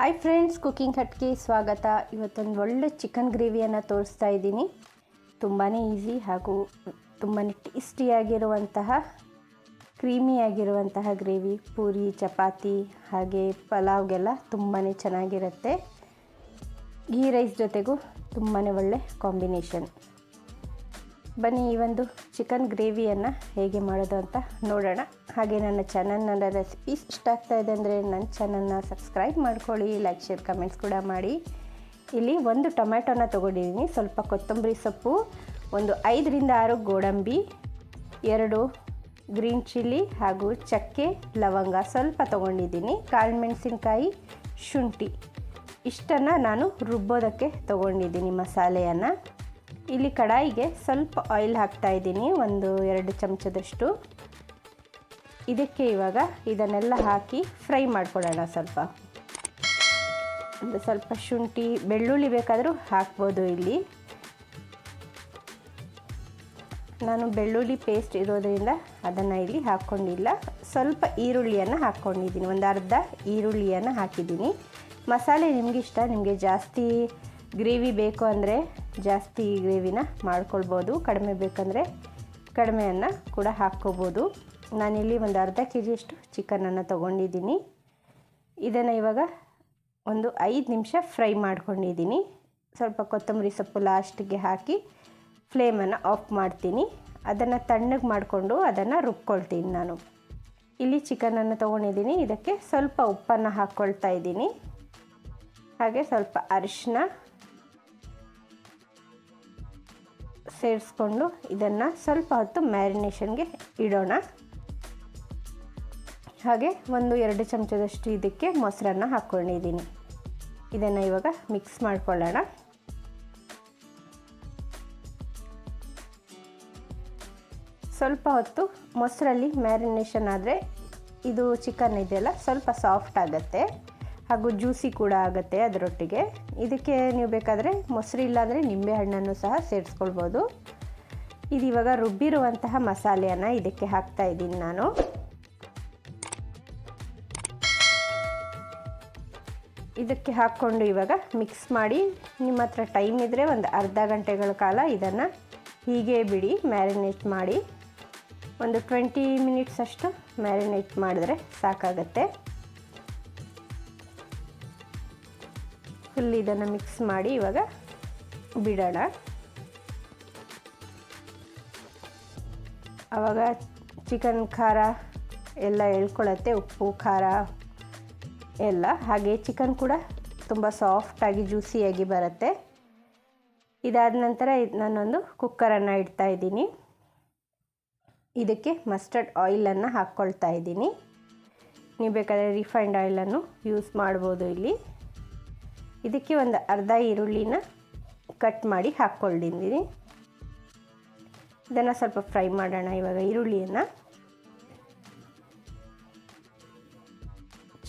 Hi friends cooking ಹಟ್ಗೆ ಸ್ವಾಗತ. ಇವತ್ತೊಂದು ಒಳ್ಳೆ ಚಿಕನ್ ಗ್ರೇವಿಯನ್ನು ತೋರಿಸ್ತಾ ಇದ್ದೀನಿ. ತುಂಬಾ ಈಸಿ ಹಾಗೂ ತುಂಬಾ ಟೇಸ್ಟಿಯಾಗಿರುವಂತಹ ಕ್ರೀಮಿಯಾಗಿರುವಂತಹ ಗ್ರೇವಿ ಪೂರಿ, ಚಪಾತಿ ಹಾಗೆ ಪಲಾವ್ಗೆಲ್ಲ ತುಂಬಾ ಚೆನ್ನಾಗಿರುತ್ತೆ. ಗೀ ರೈಸ್ ಜೊತೆಗೂ ತುಂಬಾ ಒಳ್ಳೆ ಕಾಂಬಿನೇಷನ್ ಬನ್ನಿ ಈ ಒಂದು ಚಿಕನ್ ಗ್ರೇವಿಯನ್ನು ಹೇಗೆ ಮಾಡೋದು ಅಂತ ನೋಡೋಣ. ಹಾಗೆ ನನ್ನ ಚಾನಲ್ನ ರೆಸಿಪಿ ಇಷ್ಟ ಆಗ್ತಾ ಇದೆ ಅಂದರೆ ನನ್ನ ಚಾನಲ್ನ ಸಬ್ಸ್ಕ್ರೈಬ್ ಮಾಡ್ಕೊಳ್ಳಿ ಲೈಕ್ ಶೇರ್ ಕಮೆಂಟ್ಸ್ ಕೂಡ ಮಾಡಿ. ಇಲ್ಲಿ ಒಂದು ಟೊಮ್ಯಾಟೊನ ತೊಗೊಂಡಿದ್ದೀನಿ. ಸ್ವಲ್ಪ ಕೊತ್ತಂಬರಿ ಸೊಪ್ಪು, ಒಂದು ಐದರಿಂದ ಆರು ಗೋಡಂಬಿ, ಎರಡು ಗ್ರೀನ್ ಚಿಲ್ಲಿ ಹಾಗೂ ಚಕ್ಕೆ ಲವಂಗ ಸ್ವಲ್ಪ ತೊಗೊಂಡಿದ್ದೀನಿ. ಕಾಳು ಮೆಣಸಿನ್ಕಾಯಿ, ಶುಂಠಿ. ಇಷ್ಟನ್ನು ನಾನು ರುಬ್ಬೋದಕ್ಕೆ ತೊಗೊಂಡಿದ್ದೀನಿ ಮಸಾಲೆಯನ್ನು. ಇಲ್ಲಿ ಕಡಾಯಿಗೆ ಸ್ವಲ್ಪ ಆಯಿಲ್ ಹಾಕ್ತಾ ಇದ್ದೀನಿ, ಒಂದು ಎರಡು ಚಮಚದಷ್ಟು. ಇದಕ್ಕೆ ಇವಾಗ ಇದನ್ನೆಲ್ಲ ಹಾಕಿ ಫ್ರೈ ಮಾಡ್ಕೊಳ್ಳೋಣ ಸ್ವಲ್ಪ. ಒಂದು ಸ್ವಲ್ಪ ಶುಂಠಿ, ಬೆಳ್ಳುಳ್ಳಿ ಬೇಕಾದರೂ ಹಾಕ್ಬೋದು ಇಲ್ಲಿ. ನಾನು ಬೆಳ್ಳುಳ್ಳಿ ಪೇಸ್ಟ್ ಇರೋದರಿಂದ ಅದನ್ನು ಇಲ್ಲಿ ಹಾಕ್ಕೊಂಡಿಲ್ಲ. ಸ್ವಲ್ಪ ಈರುಳ್ಳಿಯನ್ನು ಹಾಕ್ಕೊಂಡಿದ್ದೀನಿ, ಒಂದು ಅರ್ಧ ಈರುಳ್ಳಿಯನ್ನು ಹಾಕಿದ್ದೀನಿ. ಮಸಾಲೆ ನಿಮಗಿಷ್ಟ ನಿಮಗೆ ಜಾಸ್ತಿ ಗ್ರೇವಿ ಬೇಕು ಅಂದರೆ ಜಾಸ್ತಿ ಗ್ರೇವಿನ ಮಾಡ್ಕೊಳ್ಬೋದು. ಕಡಿಮೆ ಬೇಕಂದರೆ ಕಡಿಮೆಯನ್ನು ಕೂಡ ಹಾಕ್ಕೋಬೋದು. ನಾನಿಲ್ಲಿ ಒಂದು ಅರ್ಧ ಕೆ ಜಿಯಷ್ಟು ಚಿಕನನ್ನು ತೊಗೊಂಡಿದ್ದೀನಿ. ಇದನ್ನು ಇವಾಗ ಒಂದು ಐದು ನಿಮಿಷ ಫ್ರೈ ಮಾಡ್ಕೊಂಡಿದ್ದೀನಿ. ಸ್ವಲ್ಪ ಕೊತ್ತಂಬರಿ ಸೊಪ್ಪು ಲಾಸ್ಟಿಗೆ ಹಾಕಿ ಫ್ಲೇಮನ್ನು ಆಫ್ ಮಾಡ್ತೀನಿ. ಅದನ್ನು ತಣ್ಣಗೆ ಮಾಡಿಕೊಂಡು ಅದನ್ನು ರುಬ್ಕೊಳ್ತೀನಿ ನಾನು. ಇಲ್ಲಿ ಚಿಕನನ್ನು ತೊಗೊಂಡಿದ್ದೀನಿ. ಇದಕ್ಕೆ ಸ್ವಲ್ಪ ಉಪ್ಪನ್ನು ಹಾಕ್ಕೊಳ್ತಾ ಇದ್ದೀನಿ. ಹಾಗೆ ಸ್ವಲ್ಪ ಅರಿಶಿನ ಸೇರಿಸ್ಕೊಂಡು ಇದನ್ನು ಸ್ವಲ್ಪ ಹೊತ್ತು ಮ್ಯಾರಿನೇಷನ್ಗೆ ಇಡೋಣ. ಹಾಗೆ ಒಂದು ಎರಡು ಚಮಚದಷ್ಟು ಇದಕ್ಕೆ ಮೊಸರನ್ನು ಹಾಕ್ಕೊಂಡಿದ್ದೀನಿ. ಇದನ್ನು ಇವಾಗ ಮಿಕ್ಸ್ ಮಾಡ್ಕೊಳ್ಳೋಣ. ಸ್ವಲ್ಪ ಹೊತ್ತು ಮೊಸರಲ್ಲಿ ಮ್ಯಾರಿನೇಷನ್ ಆದರೆ ಇದು ಚಿಕನ್ ಇದೆಯಲ್ಲ, ಸ್ವಲ್ಪ ಸಾಫ್ಟ್ ಆಗುತ್ತೆ. ಹಾಗೂ ಜ್ಯೂಸಿ ಕೂಡ ಆಗುತ್ತೆ ಅದರೊಟ್ಟಿಗೆ. ಇದಕ್ಕೆ ನೀವು ಬೇಕಾದರೆ ಮೊಸರು ಇಲ್ಲಾಂದರೆ ನಿಂಬೆ ಹಣ್ಣನ್ನು ಸಹ ಸೇರಿಸ್ಕೊಳ್ಬೋದು. ಇದು ಇವಾಗ ರುಬ್ಬಿರುವಂತಹ ಮಸಾಲೆಯನ್ನು ಇದಕ್ಕೆ ಹಾಕ್ತಾ ಇದ್ದೀನಿ ನಾನು. ಇದಕ್ಕೆ ಹಾಕ್ಕೊಂಡು ಇವಾಗ ಮಿಕ್ಸ್ ಮಾಡಿ ನಿಮ್ಮ ಹತ್ರ ಟೈಮ್ ಇದ್ದರೆ ಒಂದು ಅರ್ಧ ಗಂಟೆಗಳ ಕಾಲ ಇದನ್ನು ಹೀಗೆ ಬಿಡಿ, ಮ್ಯಾರಿನೇಟ್ ಮಾಡಿ. ಒಂದು ಟ್ವೆಂಟಿ ಮಿನಿಟ್ಸ್ ಅಷ್ಟು ಮ್ಯಾರಿನೇಟ್ ಮಾಡಿದ್ರೆ ಸಾಕಾಗತ್ತೆ. ಫುಲ್ ಇದನ್ನು ಮಿಕ್ಸ್ ಮಾಡಿ ಇವಾಗ ಬಿಡೋಣ. ಆವಾಗ ಚಿಕನ್ ಖಾರ ಎಲ್ಲ ಎಳ್ಕೊಳ್ಳುತ್ತೆ ಉಪ್ಪು, ಖಾರ ಎಲ್ಲ. ಹಾಗೆ ಚಿಕನ್ ಕೂಡ ತುಂಬ ಸಾಫ್ಟಾಗಿ ಜ್ಯೂಸಿಯಾಗಿ ಬರುತ್ತೆ. ಇದಾದ ನಂತರ ನಾನೊಂದು ಕುಕ್ಕರನ್ನು ಇಡ್ತಾ ಇದ್ದೀನಿ. ಇದಕ್ಕೆ ಮಸ್ಟರ್ಡ್ ಆಯಿಲನ್ನು ಹಾಕ್ಕೊಳ್ತಾ ಇದ್ದೀನಿ. ನೀವು ಬೇಕಾದರೆ ರಿಫೈಂಡ್ ಆಯಿಲನ್ನು ಯೂಸ್ ಮಾಡ್ಬೋದು ಇಲ್ಲಿ. ಇದಕ್ಕೆ ಒಂದು ಅರ್ಧ ಈರುಳ್ಳಿನ ಕಟ್ ಮಾಡಿ ಹಾಕ್ಕೊಂಡಿದ್ದೀನಿ. ಇದನ್ನು ಸ್ವಲ್ಪ ಫ್ರೈ ಮಾಡೋಣ ಇವಾಗ ಈರುಳ್ಳಿಯನ್ನು.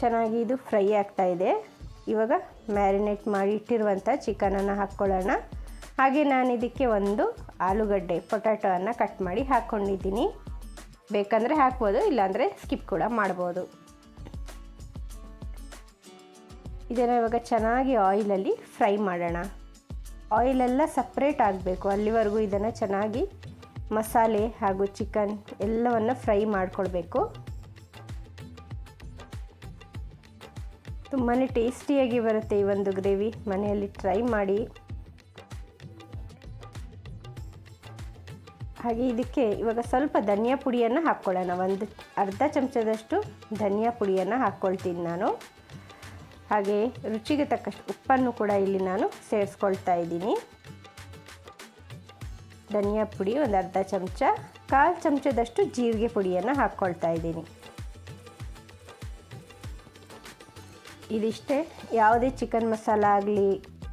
ಚೆನ್ನಾಗಿ ಇದು ಫ್ರೈ ಆಗ್ತಾ ಇದೆ. ಇವಾಗ ಮ್ಯಾರಿನೇಟ್ ಮಾಡಿ ಇಟ್ಟಿರುವಂಥ ಚಿಕನನ್ನು ಹಾಕ್ಕೊಳ್ಳೋಣ ಹಾಗೆ ನಾನು ಇದಕ್ಕೆ ಒಂದು ಆಲೂಗಡ್ಡೆ ಪೊಟ್ಯಾಟೋವನ್ನು ಕಟ್ ಮಾಡಿ ಹಾಕ್ಕೊಂಡಿದ್ದೀನಿ ಬೇಕಂದರೆ ಹಾಕ್ಬೋದು, ಇಲ್ಲಾಂದರೆ ಸ್ಕಿಪ್ ಕೂಡ ಮಾಡ್ಬೋದು. ಇದನ್ನು ಇವಾಗ ಚೆನ್ನಾಗಿ ಆಯಿಲಲ್ಲಿ ಫ್ರೈ ಮಾಡೋಣ. ಆಯಿಲೆಲ್ಲ ಸಪ್ರೇಟ್ ಆಗಬೇಕು. ಅಲ್ಲಿವರೆಗೂ ಇದನ್ನು ಚೆನ್ನಾಗಿ ಮಸಾಲೆ ಹಾಗೂ ಚಿಕನ್ ಎಲ್ಲವನ್ನು ಫ್ರೈ ಮಾಡಿಕೊಳ್ಬೇಕು. ತುಂಬಾ ಟೇಸ್ಟಿಯಾಗಿ ಬರುತ್ತೆ ಈ ಒಂದು ಗ್ರೇವಿ. ಮನೆಯಲ್ಲಿ ಟ್ರೈ ಮಾಡಿ. ಹಾಗೆ ಇದಕ್ಕೆ ಇವಾಗ ಸ್ವಲ್ಪ ಧನಿಯಾ ಪುಡಿಯನ್ನು ಹಾಕ್ಕೊಳ್ಳೋಣ. ಒಂದು ಅರ್ಧ ಚಮಚದಷ್ಟು ಧನಿಯಾ ಪುಡಿಯನ್ನು ಹಾಕ್ಕೊಳ್ತೀನಿ ನಾನು. ಹಾಗೆ ರುಚಿಗೆ ತಕ್ಕಷ್ಟು ಉಪ್ಪನ್ನು ಕೂಡ ಇಲ್ಲಿ ನಾನು ಸೇರಿಸ್ಕೊಳ್ತಾ ಇದ್ದೀನಿ. ಧನಿಯಾ ಪುಡಿ ಒಂದು ಅರ್ಧ ಚಮಚ, ಕಾಲು ಚಮಚದಷ್ಟು ಜೀರಿಗೆ ಪುಡಿಯನ್ನು ಹಾಕ್ಕೊಳ್ತಾ ಇದ್ದೀನಿ. ಇದಿಷ್ಟೇ, ಯಾವುದೇ ಚಿಕನ್ ಮಸಾಲ ಆಗಲಿ,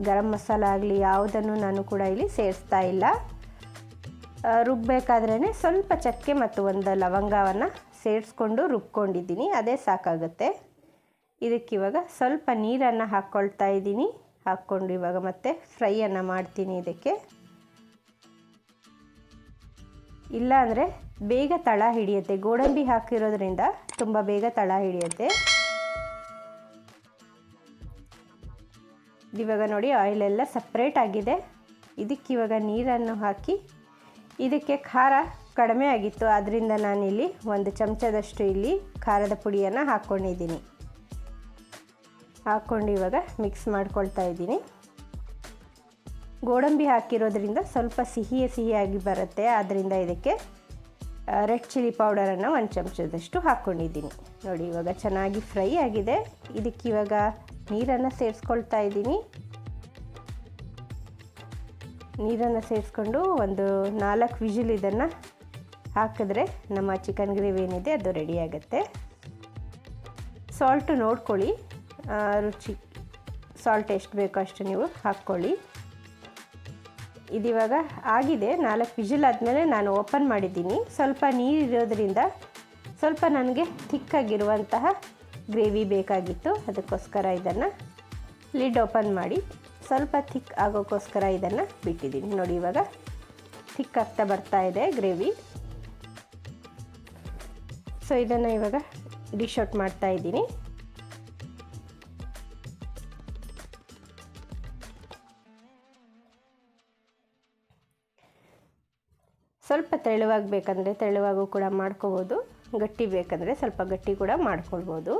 ಗರಂ ಮಸಾಲ ಆಗಲಿ, ಯಾವುದನ್ನು ನಾನು ಕೂಡ ಇಲ್ಲಿ ಸೇರಿಸ್ತಾ ಇಲ್ಲ. ರುಬ್ಬಬೇಕಾದ್ರೇ ಸ್ವಲ್ಪ ಚಕ್ಕೆ ಮತ್ತು ಒಂದು ಲವಂಗವನ್ನು ಸೇರಿಸ್ಕೊಂಡು ರುಬ್ಕೊಂಡಿದ್ದೀನಿ, ಅದೇ ಸಾಕಾಗುತ್ತೆ. ಇದಕ್ಕಿವಾಗ ಸ್ವಲ್ಪ ನೀರನ್ನು ಹಾಕ್ಕೊಳ್ತಾ ಇದ್ದೀನಿ. ಹಾಕ್ಕೊಂಡು ಇವಾಗ ಮತ್ತೆ ಫ್ರೈಯನ್ನು ಮಾಡ್ತೀನಿ ಇದಕ್ಕೆ. ಇಲ್ಲ ಅಂದರೆ ಬೇಗ ತಳ ಹಿಡಿಯುತ್ತೆ. ಗೋಡಂಬಿ ಹಾಕಿರೋದ್ರಿಂದ ತುಂಬ ಬೇಗ ತಳ ಹಿಡಿಯುತ್ತೆ. ಇವಾಗ ನೋಡಿ ಆಯಿಲೆಲ್ಲ ಸಪ್ರೇಟ್ ಆಗಿದೆ. ಇದಕ್ಕೆ ಇವಾಗ ನೀರನ್ನು ಹಾಕಿ ಇದಕ್ಕೆ ಖಾರ ಕಡಿಮೆ ಆಗಿತ್ತು. ಆದ್ದರಿಂದ ನಾನಿಲ್ಲಿ ಒಂದು ಚಮಚದಷ್ಟು ಇಲ್ಲಿ ಖಾರದ ಪುಡಿಯನ್ನು ಹಾಕ್ಕೊಂಡಿದ್ದೀನಿ. ಹಾಕ್ಕೊಂಡು ಇವಾಗ ಮಿಕ್ಸ್ ಮಾಡ್ಕೊಳ್ತಾ ಇದ್ದೀನಿ. ಗೋಡಂಬಿ ಹಾಕಿರೋದ್ರಿಂದ ಸ್ವಲ್ಪ ಸಿಹಿಯೇ ಸಿಹಿಯಾಗಿ ಬರುತ್ತೆ. ಆದ್ದರಿಂದ ಇದಕ್ಕೆ ರೆಡ್ ಚಿಲ್ಲಿ ಪೌಡರನ್ನು ಒಂದು ಚಮಚದಷ್ಟು ಹಾಕ್ಕೊಂಡಿದ್ದೀನಿ ನೋಡಿ, ಇವಾಗ ಚೆನ್ನಾಗಿ ಫ್ರೈ ಆಗಿದೆ. ಇದಕ್ಕೆ ಇವಾಗ ನೀರನ್ನು ಸೇರಿಸ್ಕೊಳ್ತಾ ಇದ್ದೀನಿ. ನೀರನ್ನು ಸೇರಿಸ್ಕೊಂಡು ಒಂದು ನಾಲ್ಕು ವಿಜಿಲ್ ಇದನ್ನು ಹಾಕಿದ್ರೆ ನಮ್ಮ ಚಿಕನ್ ಗ್ರೇವಿ ಏನಿದೆ ಅದು ರೆಡಿ ಆಗುತ್ತೆ. ಸಾಲ್ಟು ನೋಡ್ಕೊಳ್ಳಿ. ರುಚಿ ಸಾಲ್ಟ್ ಎಷ್ಟು ಬೇಕೋ ಅಷ್ಟು ನೀವು ಹಾಕ್ಕೊಳ್ಳಿ. ಇದಿವಾಗ ಆಗಿದೆ, ನಾಲ್ಕು ವಿಜಿಲ್ ಆದಮೇಲೆ ನಾನು ಓಪನ್ ಮಾಡಿದ್ದೀನಿ. ಸ್ವಲ್ಪ ನೀರಿರೋದ್ರಿಂದ ಸ್ವಲ್ಪ ನನಗೆ ಥಿಕ್ಕಾಗಿರುವಂತಹ ಗ್ರೇವಿ ಬೇಕಾಗಿತ್ತು, ಅದಕ್ಕೋಸ್ಕರ ಇದನ್ನು ಲಿಡ್ ಓಪನ್ ಮಾಡಿ ಸ್ವಲ್ಪ ಥಿಕ್ ಆಗೋಕ್ಕೋಸ್ಕರ ಇದನ್ನು ಬಿಟ್ಟಿದ್ದೀನಿ. ನೋಡಿ, ಇವಾಗ ಥಿಕ್ ಆಗ್ತಾ ಬರ್ತಾ ಇದೆ ಗ್ರೇವಿ ಸೊ ಇದನ್ನು ಇವಾಗ ಡಿಶ್ ಔಟ್ ಮಾಡ್ತಾ ಇದ್ದೀನಿ. ಸ್ವಲ್ಪ ತೆಳುವಾಗಿ ಬೇಕಂದರೆ ತೆಳುವಾಗೂ ಕೂಡ ಮಾಡ್ಕೋಬೋದು. ಗಟ್ಟಿ ಬೇಕಂದರೆ ಸ್ವಲ್ಪ ಗಟ್ಟಿ ಕೂಡ ಮಾಡ್ಕೊಳ್ಬೋದು.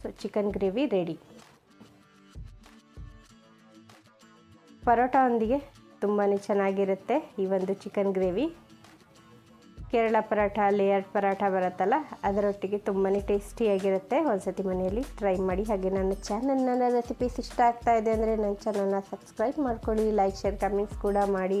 ಸೊ ಚಿಕನ್ ಗ್ರೇವಿ ರೆಡಿ ಪರೋಟದೊಂದಿಗೆ ತುಂಬಾ ಚೆನ್ನಾಗಿರುತ್ತೆ ಈ ಒಂದು chicken gravy Kerala paratha layer paratha ಬರುತ್ತಲ್ಲ, ಅದರೊಟ್ಟಿಗೆ ತುಂಬಾ ಟೇಸ್ಟಿಯಾಗಿರುತ್ತೆ. ಒಂದ್ಸತಿ ಮನೆಯಲ್ಲಿ ಟ್ರೈ ಮಾಡಿ ಹಾಗೆ ನನ್ನ ಚಾನಲ್ನ ರೆಸಿಪೀಸ್ ಇಷ್ಟ ಆಗ್ತಾ ಇದೆ ಅಂದರೆ ನನ್ನ ಚಾನಲ್ನ ಸಬ್ಸ್ಕ್ರೈಬ್ ಮಾಡ್ಕೊಳ್ಳಿ ಲೈಕ್ ಶೇರ್ ಕಮೆಂಟ್ಸ್ ಕೂಡ ಮಾಡಿ.